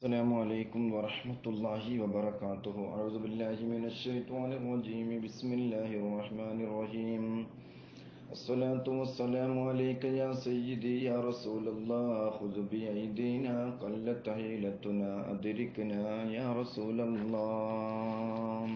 السلام عليكم ورحمة الله وبركاته. أعوذ بالله من الشيطان الرجيم. بسم الله الرحمن الرحيم. الصلاة والسلام عليك يا سيدي يا رسول الله. خذ بأيدينا قلت حيلتنا أدركنا يا رسول الله.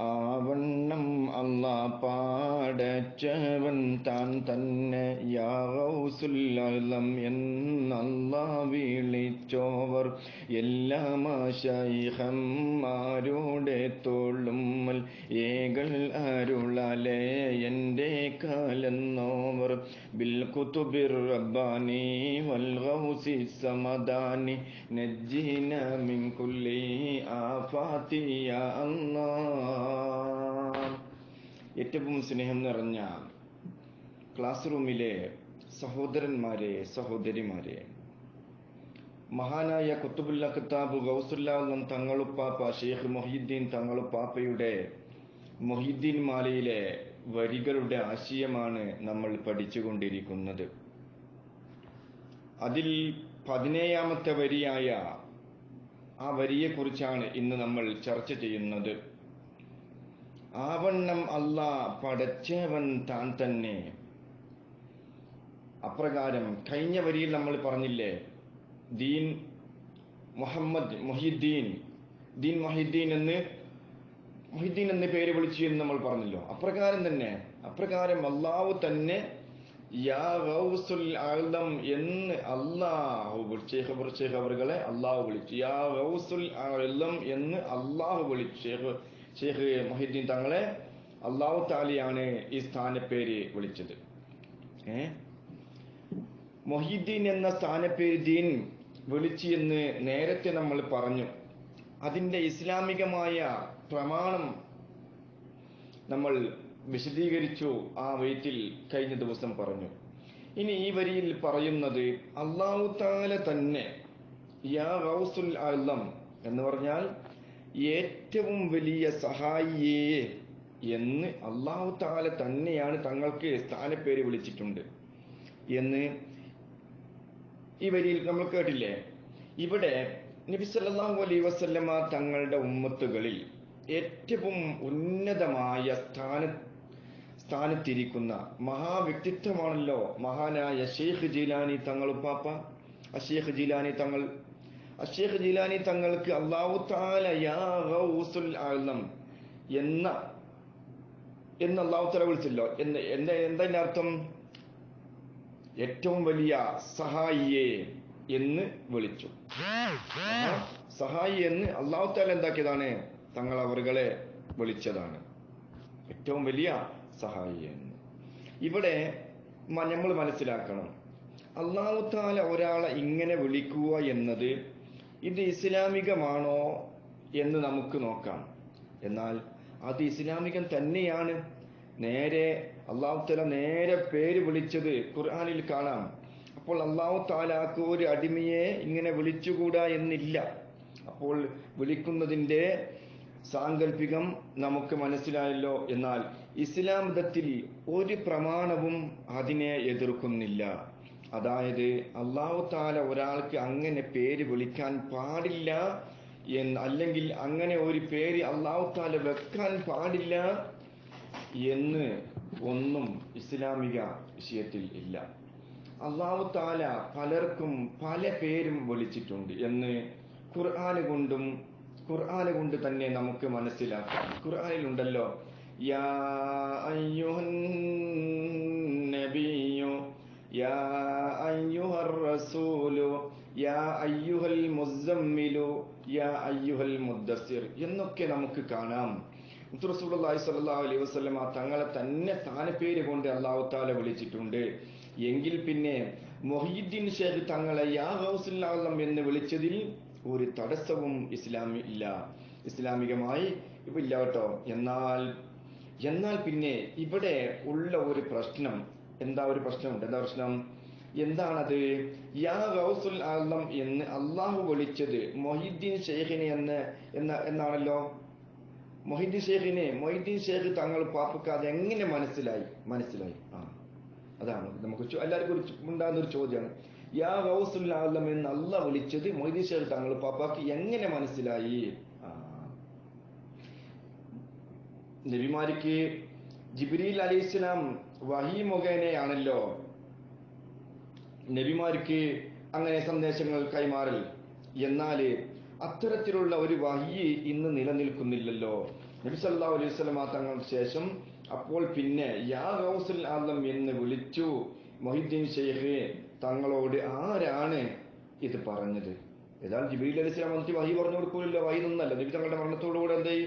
ആവണ്ണം അള്ളാ പാടച്ചവൻ താൻ തന്നെ. യാസുല്ലം എന്നല്ലാ വിളിച്ചോവർ. എല്ലാ ശൈഹന്മാരുടെ തോളുമ്മൽ ഏകൾ അരുളാലേ എന്റെ കാലെന്നോവർ. ബിൽ കുതുബിർ റബ്ബാനി വൽ ഗൗസി സമദാനി. നജ്ജിന മിൻ കുല്ലി ആഫാതി യാ അല്ലാഹ് ഏറ്റവും സ്നേഹം നിറഞ്ഞ ക്ലാസ് റൂമിലെ സഹോദരന്മാരെ സഹോദരിമാരെ മഹാനായ കുത്തുബുല്ല കിതാബ് ഗൗസുല്ലാം തങ്ങളുപ്പാപ്പ ഷെയ്ഖ് മൊഹീദ്ദീൻ തങ്ങളുപ്പാപ്പയുടെ മൊഹീദ്ദീൻ മാലയിലെ വരികളുടെ ആശയമാണ് നമ്മൾ പഠിച്ചുകൊണ്ടിരിക്കുന്നത്. അതിൽ പതിനേഴാമത്തെ വരിയായ ആ വരിയെക്കുറിച്ചാണ് ഇന്ന് നമ്മൾ ചർച്ച ചെയ്യുന്നത്. ആവണ്ണം അല്ല പടച്ചവൻ താൻ തന്നെ. അപ്രകാരം കഴിഞ്ഞ വരിയിൽ നമ്മൾ പറഞ്ഞില്ലേ ദീൻ മുഹമ്മദ് മൊഹിദ്ദീൻ. ദീൻ മൊഹിദ്ദീൻ എന്ന് മൊഹിദ്ദീൻ എന്ന പേര് വിളിച്ചു എന്ന് നമ്മൾ പറഞ്ഞല്ലോ. അപ്രകാരം തന്നെ അപ്രകാരം അള്ളാഹു തന്നെ യാ ഗൗസുൽ ആലം എന്ന് അള്ളാഹു ഷേഖ് ഷേഖ് അവറുകളെ അള്ളാഹു വിളിച്ചു. യാ ഗൗസുൽ ആലം എന്ന് അള്ളാഹു വിളിച്ചു. ഷേഖ് ഷേഖ് മൊഹിദ്ദീൻ തങ്ങളെ അള്ളാഹു താലിയാണ് ഈ സ്ഥാനപ്പേര് വിളിച്ചത്. ഏ? മൊഹിദ്ദീൻ എന്ന സ്ഥാനപ്പേര് ദീൻ വിളിച്ചു എന്ന് നേരത്തെ നമ്മൾ പറഞ്ഞു. അതിന്റെ ഇസ്ലാമികമായ പ്രമാണം നമ്മൾ വിശദീകരിച്ചു ആ വെയിറ്റിൽ കഴിഞ്ഞ ദിവസം പറഞ്ഞു. ഇനി ഈ വരിയിൽ പറയുന്നത് അള്ളാഹു താല തന്നെ യാ റൗസുൽ അള്ളം എന്ന് പറഞ്ഞാൽ ഏറ്റവും വലിയ സഹായിയേ എന്ന് അള്ളാഹു താല തന്നെയാണ് തങ്ങൾക്ക് സ്ഥാനപ്പേര് വിളിച്ചിട്ടുണ്ട്. എന്ന് ഈ വരിയിൽ നമ്മൾ കേട്ടില്ലേ? ഇവിടെ നബി സല്ലല്ലാഹു അലൈഹി വസല്ലമ തങ്ങളുടെ ഉമ്മത്തുകളിൽ ഏറ്റവും ഉന്നതമായ സ്ഥാന സ്ഥാനത്തിരിക്കുന്ന മഹാവ്യക്തിത്വമാണല്ലോ മഹാനായ ഷെയ്ഖ് ജീലാനി തങ്ങൾ ഉപ്പാപ്പ. അഷേഖ് ജീലാനി തങ്ങൾ അഷേഖ് ജീലാനി തങ്ങൾക്ക് അള്ളാഹു താല യാ ആലം എന്ന എന്ന് അള്ളാഹു തല വിളിച്ചല്ലോ. എന്താ എന്താ അർത്ഥം? ഏറ്റവും വലിയ സഹായിയെ എന്ന് വിളിച്ചു. സഹായി എന്ന് അള്ളാഹുത്താൽ എന്താക്കിയതാണ്? തങ്ങൾ അവരുകളെ വിളിച്ചതാണ്. ഏറ്റവും വലിയ സഹായി എന്ന്. ഇവിടെ നമ്മൾ മനസ്സിലാക്കണം. അള്ളാഹുത്താല ഒരാളെ ഇങ്ങനെ വിളിക്കുക എന്നത് ഇത് ഇസ്ലാമികമാണോ എന്ന് നമുക്ക് നോക്കാം. എന്നാൽ അത് ഇസ്ലാമികം തന്നെയാണ്. നേരെ അള്ളാഹു താല നേരെ പേര് വിളിച്ചത് ഖുർആാനിൽ കാണാം. അപ്പോൾ അള്ളാഹു താലാക്ക് ഒരു അടിമയെ ഇങ്ങനെ വിളിച്ചുകൂടാ എന്നില്ല. അപ്പോൾ വിളിക്കുന്നതിന്റെ സാങ്കല്പികം നമുക്ക് മനസ്സിലായല്ലോ എന്നാൽ ഇസ്ലാം മതത്തിൽ ഒരു പ്രമാണവും അതിനെ എതിർക്കുന്നില്ല. അതായത് അള്ളാഹു താല ഒരാൾക്ക് അങ്ങനെ പേര് വിളിക്കാൻ പാടില്ല എന്ന് അല്ലെങ്കിൽ അങ്ങനെ ഒരു പേര് അള്ളാഹു താല വെക്കാൻ പാടില്ല എന്ന് ഒന്നും ഇസ്ലാമിക വിഷയത്തിൽ ഇല്ല. അള്ളാഹു താല പലർക്കും പല പേരും വിളിച്ചിട്ടുണ്ട് എന്ന് ഖുർആാന് കൊണ്ടും ഖുർആാന് കൊണ്ട് തന്നെ നമുക്ക് മനസ്സിലാക്കാം. ഖുർആാനിലുണ്ടല്ലോ യാ യാ അയ്യുഹർ റസൂലു യാ അയ്യുഹൽ യാ അയ്യുഹൽ മുദ്ദസിർ എന്നൊക്കെ നമുക്ക് കാണാം. അലൈഹി വസ്ലമ തങ്ങളെ തന്നെ സ്ഥാനപ്പേര് കൊണ്ട് അള്ളാഹു താല വിളിച്ചിട്ടുണ്ട്. എങ്കിൽ പിന്നെ മൊഹീദ്ദീൻ ഷേഖ് തങ്ങളെ യാ ഹൗസുല്ലാം എന്ന് വിളിച്ചതിൽ ഒരു തടസ്സവും ഇസ്ലാമി ഇല്ല. ഇസ്ലാമികമായി ഇപ്പൊ ഇല്ല കേട്ടോ. എന്നാൽ എന്നാൽ പിന്നെ ഇവിടെ ഉള്ള ഒരു പ്രശ്നം എന്താ ഒരു പ്രശ്നമുണ്ട് എന്താ പ്രശ്നം? എന്താണത്? യാ ഗൗസുൽ ആലം എന്ന് അള്ളാഹു വിളിച്ചത് മൊഹിദ്ദീൻ ഷെയ്ഖിനെ എന്ന് എന്നാണല്ലോ? മൊഹിദ്ദീൻ ഷേഖിനെ മൊഹിദ്ദീൻ ഷേഖ് തങ്ങൾ പാപ്പക്ക് അത് എങ്ങനെ മനസ്സിലായി? മനസ്സിലായി. ആ. അതാണ് നമുക്ക് എല്ലാവർക്കും ഒരു ഉണ്ടാകുന്ന ഒരു ചോദ്യമാണ്. യാ ഗൗസുൽ ആലം എന്ന് അല്ല വിളിച്ചത് മൊഹിദ്ദീൻ ഷെയ്ഖ് തങ്ങൾ പാപ്പാക്ക് എങ്ങനെ മനസ്സിലായി? ആ. നബിമാർക്ക് ജിബ്രീൽ അലൈഹിസ്സലാം വഹി മുഖേനയാണല്ലോ നബിമാർക്ക് അങ്ങനെ സന്ദേശങ്ങൾ കൈമാറൽ. എന്നാൽ അത്തരത്തിലുള്ള ഒരു വഹി ഇന്ന് നിലനിൽക്കുന്നില്ലല്ലോ. നബി സല്ലല്ലാഹു അലൈഹി വസല്ലമ തങ്ങൾക്ക് ശേഷം അപ്പോൾ പിന്നെ യാ ഗൗസുൽ ആലം എന്ന് വിളിച്ചു മൊഹിദ്ദീൻ ഷെയ്ഖ് തങ്ങളോട് ആരാണ് ഇത് പറഞ്ഞത്? ഏതാണ്ട് ജിബ്രീൽ അലൈഹി സ്വലാം വന്നിട്ട് വഹി പറഞ്ഞു കൊടുക്കൂലല്ലോ. വഹി നിന്നല്ലോ. നബി തങ്ങളുടെ മരണത്തോടുകൂടെ എന്തായി?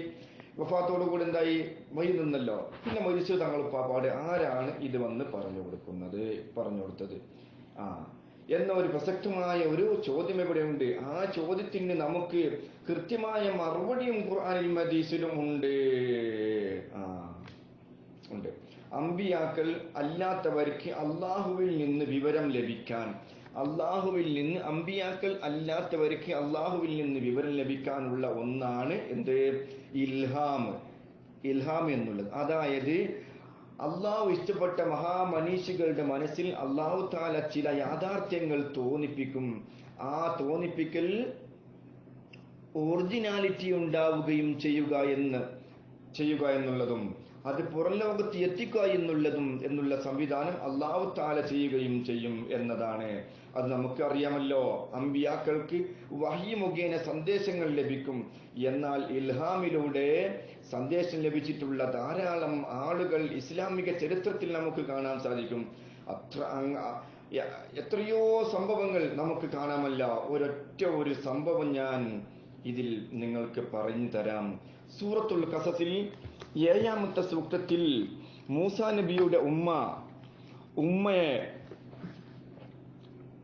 വഫാത്തോടുകൂടെ എന്തായി? വഹി നിന്നല്ലോ. പിന്നെ മരിച്ചു തങ്ങൾ പാപ്പാട് ആരാണ് ഇത് വന്ന് പറഞ്ഞു കൊടുക്കുന്നത്? പറഞ്ഞു കൊടുത്തത്. ആ എന്ന ഒരു പ്രസക്തമായ ഒരു ചോദ്യം ഇവിടെയുണ്ട്. ആ ചോദ്യത്തിന് നമുക്ക് കൃത്യമായ മറുപടിയും ഖുർആനിൽ മദീസിലും ഉണ്ട്. ആ ഉണ്ട്. അമ്പിയാക്കൾ അല്ലാത്തവർക്ക് അള്ളാഹുവിൽ നിന്ന് വിവരം ലഭിക്കാൻ അള്ളാഹുവിൽ നിന്ന് അമ്പിയാക്കൾ അല്ലാത്തവർക്ക് അള്ളാഹുവിൽ നിന്ന് വിവരം ലഭിക്കാനുള്ള ഒന്നാണ് എന്ത്? ഇൽഹാം. ഇൽഹാം എന്നുള്ളത്. അതായത് അള്ളാഹു ഇഷ്ടപ്പെട്ട മഹാമനീഷികളുടെ മനസ്സിൽ അള്ളാഹു താല ചില യാഥാർത്ഥ്യങ്ങൾ തോന്നിപ്പിക്കും. ആ തോന്നിപ്പിക്കൽ ഒറിജിനാലിറ്റി ഉണ്ടാവുകയും ചെയ്യുക എന്ന് ചെയ്യുക എന്നുള്ളതും അത് പുറം ലോകത്ത് എത്തിക്കുക എന്നുള്ളതും എന്നുള്ള സംവിധാനം അള്ളാഹു താല ചെയ്യുകയും ചെയ്യും എന്നതാണ്. അത് നമുക്ക് അറിയാമല്ലോ അമ്പിയാക്കൾക്ക് വഹി മുഖേന സന്ദേശങ്ങൾ ലഭിക്കും. എന്നാൽ ഇൽഹാമിലൂടെ സന്ദേശം ലഭിച്ചിട്ടുള്ള ധാരാളം ആളുകൾ ഇസ്ലാമിക ചരിത്രത്തിൽ നമുക്ക് കാണാൻ സാധിക്കും. അത്ര എത്രയോ സംഭവങ്ങൾ നമുക്ക് കാണാമല്ല. ഒരൊറ്റ ഒരു സംഭവം ഞാൻ ഇതിൽ നിങ്ങൾക്ക് പറഞ്ഞു തരാം. സൂറത്തുൽ കസസിൽ ഏഴാമത്തെ സൂക്തത്തിൽ മൂസാ നബിയുടെ ഉമ്മ ഉമ്മയെ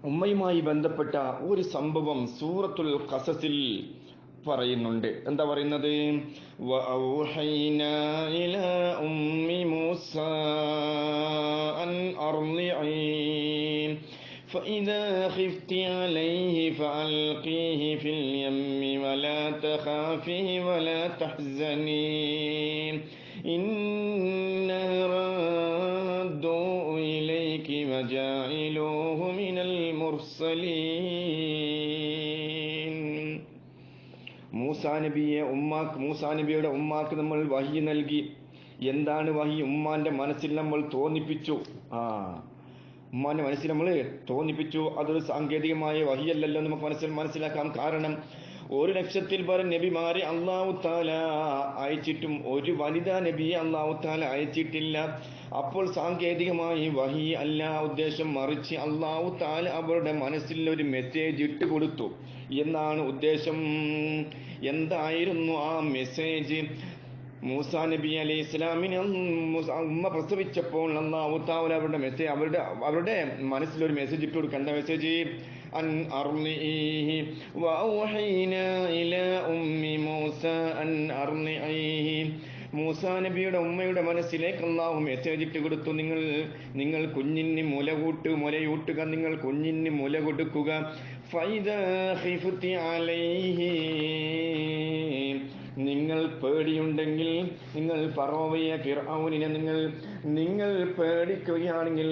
ഉമ്മയുമായി ബന്ധപ്പെട്ട ഒരു സംഭവം സൂറത്തുൽ ഖസസിൽ പറയുന്നുണ്ട് എന്താ പറയുന്നത് وَأَوْحَيْنَا إِلَى أُمِّ مُوسَىٰ أَنْ أَرْضِعِيهِ فإذا خفت عليه فألقيه في اليم ولا تخافي ولا تحزني إنا المرسلين മൂസാ നബിയെ ഉമ്മാക്ക് മൂസാ നബിയുടെ ഉമ്മാക്ക് നമ്മൾ വഹി നൽകി എന്താണ് വഹി ഉമ്മാന്റെ മനസ്സിൽ നമ്മൾ തോന്നിപ്പിച്ചു ആ ഉമ്മാന്റെ മനസ്സിൽ നമ്മൾ തോന്നിപ്പിച്ചു അതൊരു സാങ്കേതികമായ വഹിയല്ലല്ലോ നമുക്ക് മനസ്സിൽ മനസ്സിലാക്കാം കാരണം ഒരു ലക്ഷത്തിൽ പരം നബിമാരെ അള്ളാഹു താല അയച്ചിട്ടും ഒരു വനിതാ നബിയെ അള്ളാഹു താല അയച്ചിട്ടില്ല. അപ്പോൾ സാങ്കേതികമായി വഹി അല്ല ഉദ്ദേശം മറിച്ച് അള്ളാഹു താല അവരുടെ മനസ്സിൽ ഒരു മെസ്സേജ് ഇട്ട് കൊടുത്തു. എന്നാണ് ഉദ്ദേശം. എന്തായിരുന്നു ആ മെസ്സേജ് മൂസാ നബി അലൈഹി ഇസ്ലാമിനെ ഉമ്മ പ്രസവിച്ചപ്പോൾ അള്ളാഹു താല അവരുടെ മെസ്സേജ് അവരുടെ അവരുടെ മനസ്സിലൊരു മെസ്സേജ് ഇട്ട് കൊടുക്കുക എന്താ മെസ്സേജ് ഉമ്മി മൂസ നബിയുടെ ഉമ്മയുടെ മനസ്സിലേക്ക് അള്ളാഹു മെസ്സേജ് ഇട്ട് കൊടുത്തു. നിങ്ങൾ നിങ്ങൾ കുഞ്ഞിന് മുല കൂട്ട് മുലയൂട്ടുക. നിങ്ങൾ കുഞ്ഞിന് മുല കൊടുക്കുക. ഫൈദ നിങ്ങൾ പേടിയുണ്ടെങ്കിൽ നിങ്ങൾ പറോവയെ ഫിർഔനിനെ നിങ്ങൾ നിങ്ങൾ പേടിക്കുകയാണെങ്കിൽ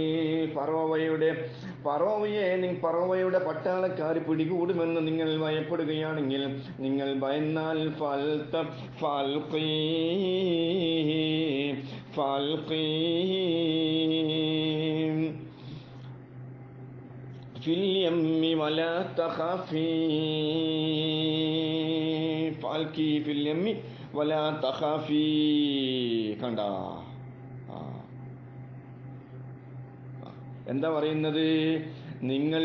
പറോവയുടെ പറോവയെ പറോവയുടെ പട്ടാളക്കാർ പിടികൂടുമെന്ന് നിങ്ങൾ ഭയപ്പെടുകയാണെങ്കിൽ നിങ്ങൾ ഭയന്നാൽ ഫൽത്ത ഫൽഖീ ഫൽഖീ. في اليم ولا تخافي فالكي في اليم ولا تخافي കണ്ട ആ. എന്താ പറയുന്നത് നിങ്ങൾ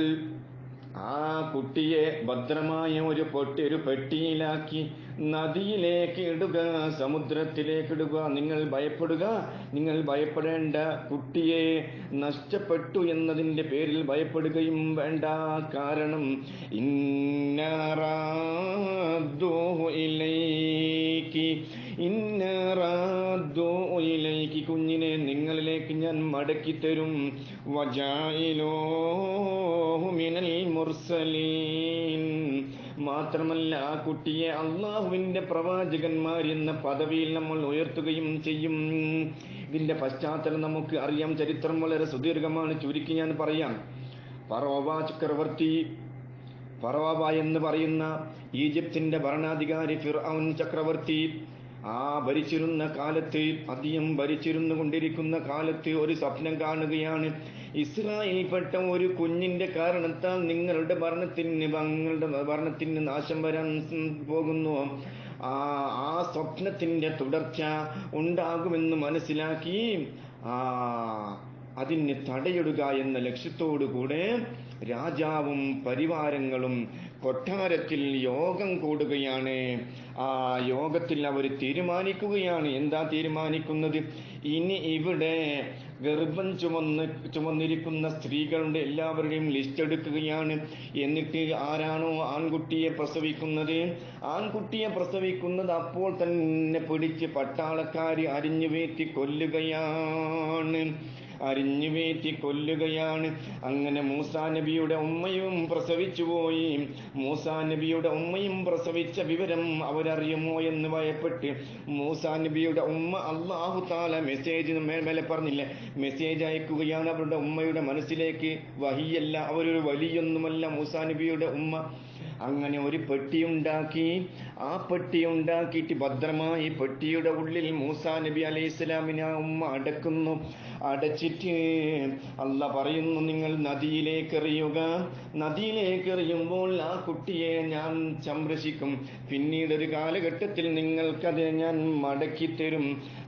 ആ കുട്ടിയെ ഭദ്രമായ ഒരു പൊട്ടി ഒരു പെട്ടിയിലാക്കി നദിയിലേക്ക് ഇടുക സമുദ്രത്തിലേക്ക് ഇടുക. നിങ്ങൾ ഭയപ്പെടുക. നിങ്ങൾ ഭയപ്പെടേണ്ട. കുട്ടിയെ നഷ്ടപ്പെട്ടു എന്നതിന്റെ പേരിൽ ഭയപ്പെടുകയും വേണ്ട. കാരണം ഇന്നറാദ്ദൂഹു ഇലൈക്കി ഇന്നറാദ്ദൂഹു ഇലൈക്കി കുഞ്ഞിനെ നിങ്ങളിലേക്ക് ഞാൻ മടക്കി തരും വജായിലോഹുമിനൽ മുർസലീൻ. മാത്രമല്ല ആ കുട്ടിയെ അള്ളാഹുവിന്റെ പ്രവാചകന്മാർ എന്ന പദവിയിൽ നമ്മൾ ഉയർത്തുകയും ചെയ്യും. ഇതിന്റെ പശ്ചാത്തലം നമുക്ക് അറിയാം. ചരിത്രം വളരെ സുദീർഘമാണ്. ചുരുക്കി ഞാൻ പറയാം. പറവ ചക്രവർത്തി പറവ എന്ന് പറയുന്ന ഈജിപ്തിന്റെ ഭരണാധികാരി ഫിർ ചക്രവർത്തി ആ ഭരിച്ചിരുന്ന കാലത്ത് അധികം ഭരിച്ചിരുന്നു കൊണ്ടിരിക്കുന്ന കാലത്ത് ഒരു സ്വപ്നം കാണുകയാണ്. ഇസ്രായേൽപ്പെട്ട ഒരു കുഞ്ഞിന്റെ കാരണത്താൽ നിങ്ങളുടെ ഭരണത്തിന് നിങ്ങളുടെ ഭരണത്തിന് നാശം വരാൻ പോകുന്നു. ആ ആ സ്വപ്നത്തിന്റെ തുടർച്ച ഉണ്ടാകുമെന്ന് മനസ്സിലാക്കി ആ അതിന് തടയിടുക എന്ന ലക്ഷ്യത്തോടുകൂടെ രാജാവും പരിവാരങ്ങളും കൊട്ടാരത്തിൽ യോഗം കൂടുകയാണ്. ആ യോഗത്തിൽ അവർ തീരുമാനിക്കുകയാണ്. എന്താ തീരുമാനിക്കുന്നത്? ഇനി ഇവിടെ ഗർഭം ചുമന്ന് ചുമന്നിരിക്കുന്ന സ്ത്രീകളുടെ എല്ലാവരുടെയും ലിസ്റ്റ് എടുക്കുകയാണ്. എന്നിട്ട് ആരാണോ ആൺകുട്ടിയെ പ്രസവിക്കുന്നത്? ആൺകുട്ടിയെ പ്രസവിക്കുന്നത് അപ്പോൾ തന്നെ പിടിച്ച് പട്ടാളക്കാർ അരിഞ്ഞു വീഴ്ത്തി കൊല്ലുകയാണ്. അരിഞ്ഞു വീറ്റി കൊല്ലുകയാണ്. അങ്ങനെ മൂസാ നബിയുടെ ഉമ്മയും പ്രസവിച്ചുപോയി മൂസാ നബിയുടെ ഉമ്മയും പ്രസവിച്ച വിവരം അവരറിയുമോ എന്ന് ഭയപ്പെട്ട് മൂസാ നബിയുടെ ഉമ്മ അള്ളാഹു താല മെസ്സേജ് മേലെ പറഞ്ഞില്ലേ? മെസ്സേജ് അയക്കുകയാണ് അവരുടെ ഉമ്മയുടെ മനസ്സിലേക്ക്. വഹിയല്ല അവരൊരു വലിയൊന്നുമല്ല മൂസാ നബിയുടെ ഉമ്മ. അങ്ങനെ ഒരു പെട്ടിയുണ്ടാക്കി. ആ പെട്ടി ഉണ്ടാക്കിയിട്ട് ഭദ്രമായി പെട്ടിയുടെ ഉള്ളിൽ മൂസാ നബി അലൈഹി ഇസ്ലാമിനെ ഉമ്മ അടക്കുന്നു. അടച്ചിട്ട് അല്ല പറയുന്നു നിങ്ങൾ നദിയിലേക്ക് എറിയുക. നദിയിലേക്ക് എറിയുമ്പോൾ ആ കുട്ടിയെ ഞാൻ സംരക്ഷിക്കും. പിന്നീട് ഒരു കാലഘട്ടത്തിൽ നിങ്ങൾക്കത് ഞാൻ മടക്കി തരും.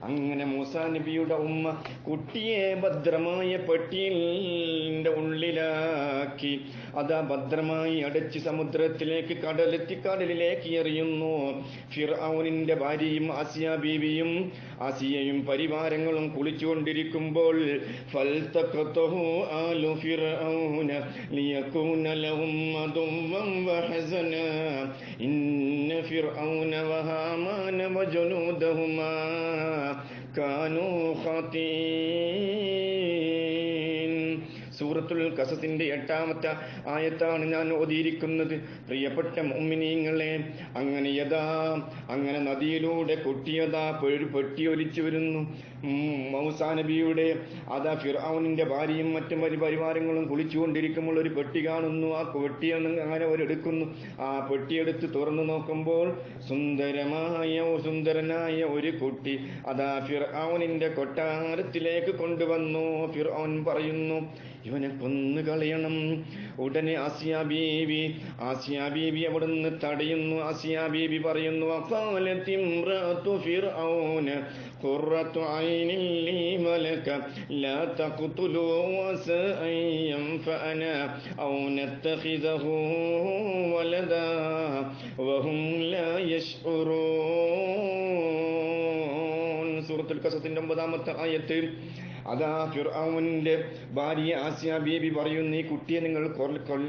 അങ്ങനെ മൂസാ നബിയുടെ ഉമ്മ കുട്ടിയെ ഭദ്രമായ പെട്ടിയുടെ ഉള്ളിലാക്കി. അതാ ഭദ്രമായി അടച്ച് സമുദ്രത്തിലേക്ക് കടലെത്തി കടലിലേക്ക് എറിയുന്നു. ഫിർഔനിന്റെ ഭാര്യയും ആസിയ ബീവിയും ആസിയയും പരിവാരങ്ങളും കുളിച്ചുകൊണ്ടിരിക്കുമ്പോൾ സൂറത്തുൽ കസസിന്റെ എട്ടാമത്തെ ആയത്താണ് ഞാൻ ഓതിയിരിക്കുന്നത്. പ്രിയപ്പെട്ട മുമ്മിനീങ്ങളെ അങ്ങനെ യഥാ അങ്ങനെ നദിയിലൂടെ കൊട്ടിയതാ ഒരു പൊട്ടിയൊലിച്ചു വരുന്നു. മൗസാ നബിയുടെ അതാ ഫിർഔനിന്റെ ഭാര്യയും മറ്റും പരി പരിവാരങ്ങളും കുളിച്ചുകൊണ്ടിരിക്കുമ്പോൾ ഒരു പെട്ടി കാണുന്നു. ആ പെട്ടിയാണ് അങ്ങനെ അവരെടുക്കുന്നു. ആ പെട്ടിയെടുത്ത് തുറന്നു നോക്കുമ്പോൾ സുന്ദരമായ സുന്ദരനായ ഒരു കുട്ടി അതാ ഫിർഔനിന്റെ കൊട്ടാരത്തിലേക്ക് കൊണ്ടുവന്നു. ഫിർഔൻ പറയുന്നു ഇവനെ കൊന്നു കളയണം ഉടനെ ആസിയ ബീവി ആസിയ ബീവി അവിടുന്ന് തടയുന്നു ആസിയ ബീവി പറയുന്നു അഫാലത്തിമ്രതു ഫിർഔന قرة عين لي ملك لا تقتلوا وسى أن ينفعنا أو نتخذه ولدا وهم لا يشعرون سورة القصص ഒമ്പതാമത്തെ ആയത്ത് അതാ ഫിർഔന്റെ ഭാര്യ ആസിയ ബീബി പറയുന്നു ഈ കുട്ടിയെ നിങ്ങൾ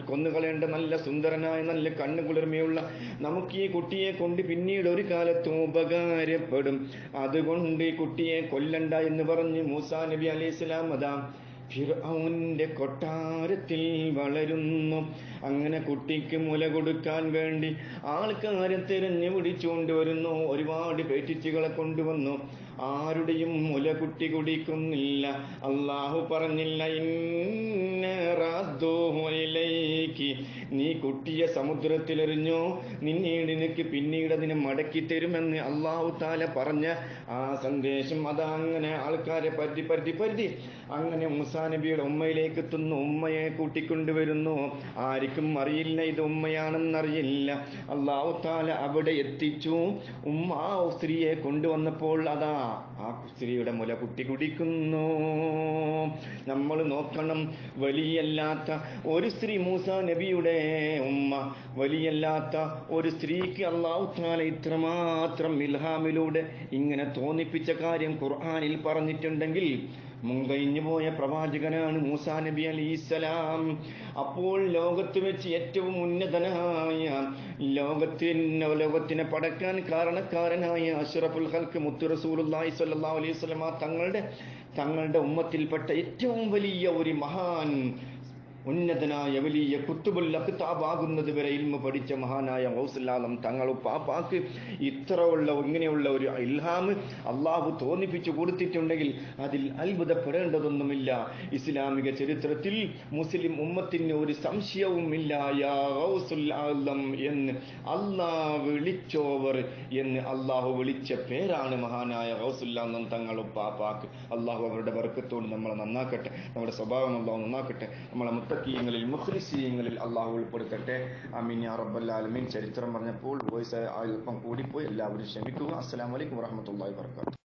കൊന്നുകളയേണ്ട നല്ല സുന്ദരനായ നല്ല കണ്ണു കുളിർമയുള്ള നമുക്ക് ഈ കുട്ടിയെ കൊണ്ട് പിന്നീട് ഒരു കാലത്തും ഉപകാരപ്പെടും. അതുകൊണ്ട് ഈ കുട്ടിയെ കൊല്ലണ്ട എന്ന് പറഞ്ഞ് മൂസാ നബി അലൈഹി സ്വലാം അതാ ഫിർഔന്റെ കൊട്ടാരത്തിൽ വളരുന്നു. അങ്ങനെ കുട്ടിക്ക് മുല കൊടുക്കാൻ വേണ്ടി ആൾക്കാരെ തിരഞ്ഞു പിടിച്ചുകൊണ്ട് വരുന്നു. ഒരുപാട് പേറ്റിച്ചുകളെ കൊണ്ടുവന്നു. ആരുടെയും മുല കുട്ടി കുടിക്കുന്നില്ല. അള്ളാഹു പറഞ്ഞില്ല ഇന്നേക്ക് നീ കുട്ടിയെ സമുദ്രത്തിലെറിഞ്ഞു? നിന്നീട് നിനക്ക് പിന്നീട് അതിനെ മടക്കി തരുമെന്ന് അള്ളാഹു താല പറഞ്ഞ ആ സന്ദേശം അതാ അങ്ങനെ ആൾക്കാരെ പറ്റി പറ്റി പറ്റി അങ്ങനെ മുസാ നബിയുടെ ഉമ്മയിലേക്ക് എത്തുന്നു ഉമ്മയെ കൂട്ടിക്കൊണ്ടുവരുന്നു. ആർക്കും അറിയില്ല ഇത് ഉമ്മയാണെന്നറിയില്ല. അള്ളാഹു താല അവിടെ എത്തിച്ചു. ഉമ്മ സ്ത്രീയെ കൊണ്ടുവന്നപ്പോൾ അതാ ആ സ്ത്രീയുടെ മുല കുട്ടി കുടിക്കുന്നു. നമ്മൾ നോക്കണം വലിയല്ലാത്ത ഒരു സ്ത്രീ മൂസ നബിയുടെ ഉമ്മ. വലിയല്ലാത്ത ഒരു സ്ത്രീക്ക് അള്ളാഹു താല ഇത്രമാത്രം ഇൽഹാമിലൂടെ ഇങ്ങനെ തോന്നിപ്പിച്ച കാര്യം ഖുർആാനിൽ പറഞ്ഞിട്ടുണ്ടെങ്കിൽ മുൻകഴിഞ്ഞു പോയ പ്രവാചകനാണ് മൂസാ നബി അലിസ്സലാം അപ്പോൾ ലോകത്ത് വെച്ച് ഏറ്റവും ഉന്നതനായ ലോകത്തിന് ലോകത്തിനെ പടക്കാൻ കാരണക്കാരനായ അഷറഫുൽ ഹൽക്ക് മുത്തു റസൂലുള്ളാഹി സ്വല്ലല്ലാഹു അലൈഹി വസല്ലമ തങ്ങളുടെ തങ്ങളുടെ ഉമ്മത്തിൽപ്പെട്ട ഏറ്റവും വലിയ ഒരു മഹാൻ ഉന്നതനായ വലിയ കുത്തുബുൽ അക്താബാകുന്നത് വരെ ഇൽമ പഠിച്ച മഹാനായ മൗസുല്ലാലം തങ്ങൾ പാപ്പാക്ക് ഇത്ര ഉള്ള ഇങ്ങനെയുള്ള ഒരു ഇൽഹാം അള്ളാഹു തോന്നിപ്പിച്ചു കൊടുത്തിട്ടുണ്ടെങ്കിൽ അതിൽ അത്ഭുതപ്പെടേണ്ടതൊന്നുമില്ല. ഇസ്ലാമിക ചരിത്രത്തിൽ മുസ്ലിം ഉമ്മത്തിന് ഒരു സംശയവുമില്ല. എന്ന് അള്ളാഹ് വിളിച്ചോവർ എന്ന് അള്ളാഹു വിളിച്ച പേരാണ് മഹാനായ ഗൗസുല്ലാലം തങ്ങൾ പാപ്പാക്ക്. അള്ളാഹു അവരുടെ വർക്കത്തോട് നമ്മളെ നന്നാക്കട്ടെ. നമ്മുടെ സ്വഭാവം അള്ളാഹു നന്നാക്കട്ടെ. നമ്മളെ മുത്തക്കീയങ്ങളിൽ മുഖ്ലിസീയങ്ങളിൽ അള്ളാഹു ഉൾപ്പെടുത്തട്ടെ. അമീൻ യാ റബ്ബൽ ആലമീൻ. ചരിത്രം പറഞ്ഞപ്പോൾ വോയിസ് അല്പം കൂടിപ്പോയി. എല്ലാവരും ക്ഷമിക്കുക. അസ്സലാമു അലൈക്കും വറഹ്മത്തുള്ളാഹി വബറകാതുഹു